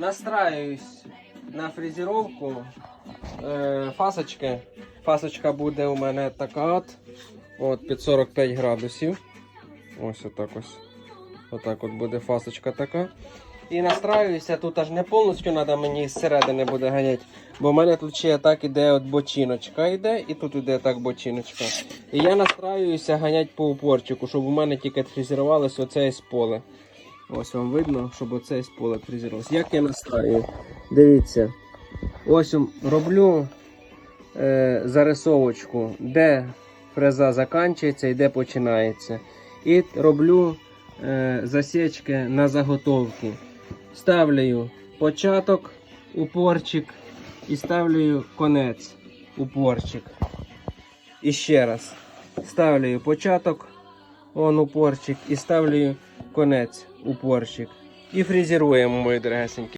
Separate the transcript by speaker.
Speaker 1: Настраюсь на фрезеровку е, фасочки. Фасочка буде у мене така от. От під 45 градусів. Ось отак ось. Отак от буде фасочка така. І настраюся, тут аж не повністю треба мені зсередини буде ганяти. Бо в мене тут ще так іде от бочиночка йде, і тут іде так бочиночка. І я настраюся ганять по упорчику, щоб у мене тільки фрезерувалося оце з поле. Ось вам видно, щоб оце з поле фрезерувалося. Як я настраю? Дивіться. Ось роблю е, зарисовочку, де фреза закінчується і де починається. І роблю е, засічки на заготовки. Ставлю початок, упорчик і ставлю конець, упорчик. І ще раз. Ставлю початок, он упорчик, і ставлю конець, упорчик. І фрезеруємо, мої дорогесенькі.